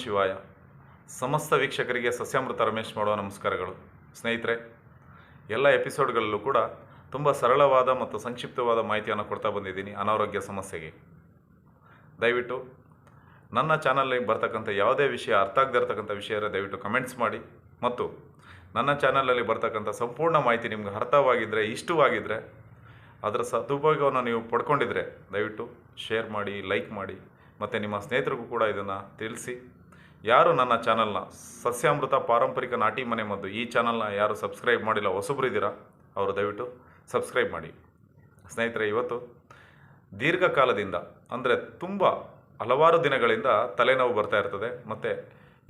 ಶಿವಾಯ. ಸಮಸ್ತ ವೀಕ್ಷಕರಿಗೆ ಸಸ್ಯಾಮೃತ ರಮೇಶ್ ಮಾಡುವ ನಮಸ್ಕಾರಗಳು. ಸ್ನೇಹಿತರೆ, ಎಲ್ಲ ಎಪಿಸೋಡ್ಗಳಲ್ಲೂ ಕೂಡ ತುಂಬ ಸರಳವಾದ ಮತ್ತು ಸಂಕ್ಷಿಪ್ತವಾದ ಮಾಹಿತಿಯನ್ನು ಕೊಡ್ತಾ ಬಂದಿದ್ದೀನಿ ಅನಾರೋಗ್ಯ ಸಮಸ್ಯೆಗೆ. ದಯವಿಟ್ಟು ನನ್ನ ಚಾನಲ್ಗೆ ಬರ್ತಕ್ಕಂಥ ಯಾವುದೇ ವಿಷಯ, ಅರ್ಥ ಆಗದೇ ಇರತಕ್ಕಂಥ ವಿಷಯ ದಯವಿಟ್ಟು ಕಮೆಂಟ್ಸ್ ಮಾಡಿ. ಮತ್ತು ನನ್ನ ಚಾನಲಲ್ಲಿ ಬರ್ತಕ್ಕಂಥ ಸಂಪೂರ್ಣ ಮಾಹಿತಿ ನಿಮ್ಗೆ ಅರ್ಥವಾಗಿದ್ದರೆ ಇಷ್ಟವಾಗಿದ್ದರೆ ಅದರ ಸದುಪಯೋಗವನ್ನು ನೀವು ಪಡ್ಕೊಂಡಿದ್ರೆ ದಯವಿಟ್ಟು ಶೇರ್ ಮಾಡಿ, ಲೈಕ್ ಮಾಡಿ. ಮತ್ತು ನಿಮ್ಮ ಸ್ನೇಹಿತರಿಗೂ ಕೂಡ ಇದನ್ನು ತಿಳಿಸಿ. ಯಾರು ನನ್ನ ಚಾನಲ್ನ ಸಸ್ಯಾಮೃತ ಪಾರಂಪರಿಕ ನಾಟಿ ಮನೆ ಮದ್ದು ಈ ಚಾನಲ್ನ ಯಾರು ಸಬ್ಸ್ಕ್ರೈಬ್ ಮಾಡಿಲ್ಲ ಹೊಸಬ್ರು ಇದ್ದೀರಾ? ಅವರು ದಯವಿಟ್ಟು ಸಬ್ಸ್ಕ್ರೈಬ್ ಮಾಡಿ. ಸ್ನೇಹಿತರೆ, ಇವತ್ತು ದೀರ್ಘಕಾಲದಿಂದ, ಅಂದರೆ ತುಂಬ ಹಲವಾರು ದಿನಗಳಿಂದ ತಲೆನೋವು ಬರ್ತಾ ಇರ್ತದೆ, ಮತ್ತು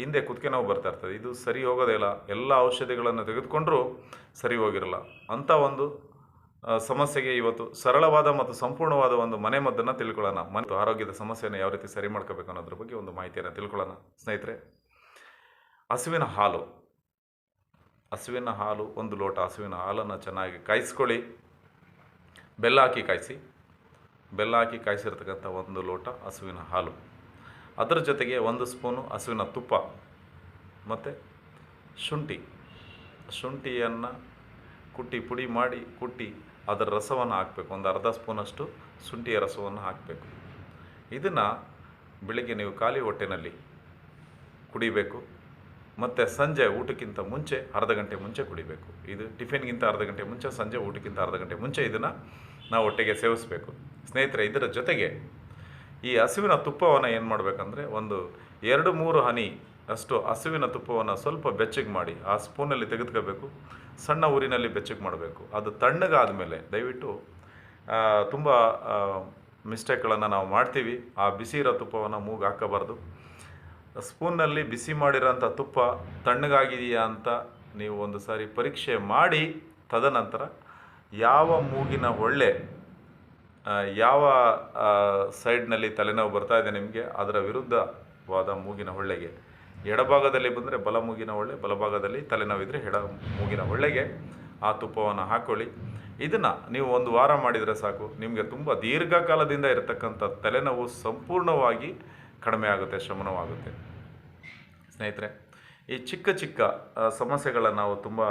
ಹಿಂದೆ ಕುತ್ತಿಗೆ ನೋವು ಬರ್ತಾ ಇರ್ತದೆ. ಇದು ಸರಿ ಹೋಗೋದೇ ಇಲ್ಲ. ಎಲ್ಲ ಔಷಧಿಗಳನ್ನು ತೆಗೆದುಕೊಂಡ್ರೂ ಸರಿ ಹೋಗಿರಲ್ಲ. ಅಂಥ ಒಂದು ಸಮಸ್ಯೆಗೆ ಇವತ್ತು ಸರಳವಾದ ಮತ್ತು ಸಂಪೂರ್ಣವಾದ ಒಂದು ಮನೆ ಮದ್ದನ್ನು ತಿಳ್ಕೊಳ್ಳೋಣ. ಮತ್ತು ಆರೋಗ್ಯದ ಸಮಸ್ಯೆಯನ್ನು ಯಾವ ರೀತಿ ಸರಿ ಮಾಡ್ಕೋಬೇಕು ಅನ್ನೋದ್ರ ಬಗ್ಗೆ ಒಂದು ಮಾಹಿತಿಯನ್ನು ತಿಳ್ಕೊಳ್ಳೋಣ. ಸ್ನೇಹಿತರೆ, ಹಸುವಿನ ಹಾಲು. ಹಸುವಿನ ಹಾಲು, ಒಂದು ಲೋಟ ಹಸುವಿನ ಹಾಲನ್ನು ಚೆನ್ನಾಗಿ ಕಾಯಿಸ್ಕೊಳ್ಳಿ. ಬೆಲ್ಲ ಹಾಕಿ ಕಾಯಿಸಿ. ಬೆಲ್ಲ ಹಾಕಿ ಕಾಯಿಸಿರ್ತಕ್ಕಂಥ ಒಂದು ಲೋಟ ಹಸುವಿನ ಹಾಲು. ಅದರ ಜೊತೆಗೆ ಒಂದು ಸ್ಪೂನು ಹಸುವಿನ ತುಪ್ಪ. ಮತ್ತು ಶುಂಠಿ. ಶುಂಠಿಯನ್ನು ಕುಟ್ಟಿ ಪುಡಿ ಮಾಡಿ ಕುಟ್ಟಿ ಅದರ ರಸವನ್ನು ಹಾಕಬೇಕು. ಒಂದು ಅರ್ಧ ಸ್ಪೂನಷ್ಟು ಶುಂಠಿಯ ರಸವನ್ನು ಹಾಕಬೇಕು. ಇದನ್ನು ಬೆಳಿಗ್ಗೆ ನೀವು ಖಾಲಿ ಹೊಟ್ಟೆನಲ್ಲಿ ಕುಡಿಬೇಕು. ಮತ್ತು ಸಂಜೆ ಊಟಕ್ಕಿಂತ ಮುಂಚೆ ಅರ್ಧ ಗಂಟೆ ಮುಂಚೆ ಕುಡಿಬೇಕು. ಇದು ಟಿಫಿನ್ಗಿಂತ ಅರ್ಧ ಗಂಟೆ ಮುಂಚೆ, ಸಂಜೆ ಊಟಕ್ಕಿಂತ ಅರ್ಧ ಗಂಟೆ ಮುಂಚೆ ಇದನ್ನು ನಾವು ಹೊಟ್ಟೆಗೆ ಸೇವಿಸಬೇಕು. ಸ್ನೇಹಿತರೆ, ಇದರ ಜೊತೆಗೆ ಈ ಹಸುವಿನ ತುಪ್ಪವನ್ನು ಏನು ಮಾಡಬೇಕಂದ್ರೆ ಒಂದು ಎರಡು ಮೂರು ಹನಿ ಅಷ್ಟು ಹಸುವಿನ ತುಪ್ಪವನ್ನು ಸ್ವಲ್ಪ ಬೆಚ್ಚಗೆ ಮಾಡಿ ಆ ಸ್ಪೂನಲ್ಲಿ ತೆಗೆದುಕೋಬೇಕು. ಸಣ್ಣ ಊರಿನಲ್ಲಿ ಬೆಚ್ಚಗೆ ಮಾಡಬೇಕು. ಅದು ತಣ್ಣಗಾದ ಮೇಲೆ ದಯವಿಟ್ಟು ತುಂಬ ಮಿಸ್ಟೇಕ್ಗಳನ್ನು ನಾವು ಮಾಡ್ತೀವಿ. ಆ ಬಿಸಿ ಇರೋ ತುಪ್ಪವನ್ನು ಮೂಗು ಹಾಕಬಾರ್ದು. ಸ್ಪೂನ್ನಲ್ಲಿ ಬಿಸಿ ಮಾಡಿರೋಂಥ ತುಪ್ಪ ತಣ್ಣಗಾಗಿದೆಯಾ ಅಂತ ನೀವು ಒಂದು ಸಾರಿ ಪರೀಕ್ಷೆ ಮಾಡಿ ತದನಂತರ ಯಾವ ಮೂಗಿನ ಒಳ್ಳೆ ಯಾವ ಸೈಡ್ನಲ್ಲಿ ತಲೆನೋವು ಬರ್ತಾ ಇದೆ ನಿಮಗೆ, ಅದರ ವಿರುದ್ಧವಾದ ಮೂಗಿನ ಹೊಳ್ಳೆಗೆ ಎಡಭಾಗದಲ್ಲಿ ಬಂದರೆ ಬಲ ಮೂಗಿನ ಒಳ್ಳೆ ಬಲಭಾಗದಲ್ಲಿ ತಲೆನೋವಿದ್ರೆ ಎಡ ಮೂಗಿನ ಒಳ್ಳೆಗೆ ಆ ತುಪ್ಪವನ್ನು ಹಾಕ್ಕೊಳ್ಳಿ ಇದನ್ನು ನೀವು ಒಂದು ವಾರ ಮಾಡಿದರೆ ಸಾಕು. ನಿಮಗೆ ತುಂಬ ದೀರ್ಘಕಾಲದಿಂದ ಇರತಕ್ಕಂಥ ತಲೆನೋವು ಸಂಪೂರ್ಣವಾಗಿ ಕಡಿಮೆ ಆಗುತ್ತೆ, ಶಮನವಾಗುತ್ತೆ. ಸ್ನೇಹಿತರೆ, ಈ ಚಿಕ್ಕ ಚಿಕ್ಕ ಸಮಸ್ಯೆಗಳನ್ನು ನಾವು ತುಂಬ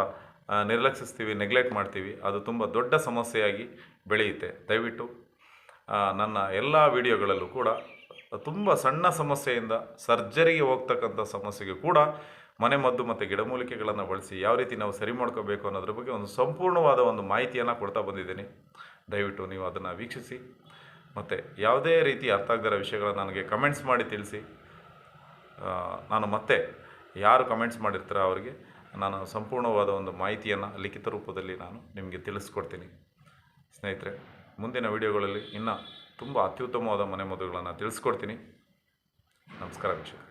ನಿರ್ಲಕ್ಷಿಸ್ತೀವಿ ನೆಗ್ಲೆಕ್ಟ್ ಮಾಡ್ತೀವಿ. ಅದು ತುಂಬ ದೊಡ್ಡ ಸಮಸ್ಯೆಯಾಗಿ ಬೆಳೆಯುತ್ತೆ. ದಯವಿಟ್ಟು ನನ್ನ ಎಲ್ಲ ವಿಡಿಯೋಗಳಲ್ಲೂ ಕೂಡ ತುಂಬ ಸಣ್ಣ ಸಮಸ್ಯೆಯಿಂದ ಸರ್ಜರಿಗೆ ಹೋಗ್ತಕ್ಕಂಥ ಸಮಸ್ಯೆಗೆ ಕೂಡ ಮನೆ ಮದ್ದು ಮತ್ತು ಗಿಡಮೂಲಿಕೆಗಳನ್ನು ಬಳಸಿ ಯಾವ ರೀತಿ ನಾವು ಸರಿ ಮಾಡ್ಕೋಬೇಕು ಅನ್ನೋದ್ರ ಬಗ್ಗೆ ಒಂದು ಸಂಪೂರ್ಣವಾದ ಒಂದು ಮಾಹಿತಿಯನ್ನು ಕೊಡ್ತಾ ಬಂದಿದ್ದೀನಿ. ದಯವಿಟ್ಟು ನೀವು ಅದನ್ನು ವೀಕ್ಷಿಸಿ. ಮತ್ತು ಯಾವುದೇ ರೀತಿ ಅರ್ಥ ಆಗದಿರೋ ವಿಷಯಗಳನ್ನು ನನಗೆ ಕಮೆಂಟ್ಸ್ ಮಾಡಿ ತಿಳಿಸಿ. ನಾನು ಮತ್ತೆ ಯಾರು ಕಮೆಂಟ್ಸ್ ಮಾಡಿರ್ತಾರೋ ಅವರಿಗೆ ನಾನು ಸಂಪೂರ್ಣವಾದ ಒಂದು ಮಾಹಿತಿಯನ್ನು ಲಿಖಿತ ರೂಪದಲ್ಲಿ ನಾನು ನಿಮಗೆ ತಿಳಿಸ್ಕೊಡ್ತೀನಿ. ಸ್ನೇಹಿತರೆ, ಮುಂದಿನ ವಿಡಿಯೋಗಳಲ್ಲಿ ಇನ್ನೂ ತುಂಬ ಅತ್ಯುತ್ತಮವಾದ ಮನೆ ಮದ್ದುಗಳನ್ನು ತಿಳಿಸ್ಕೊಡ್ತೀನಿ. ನಮಸ್ಕಾರ ವೀಕ್ಷಕ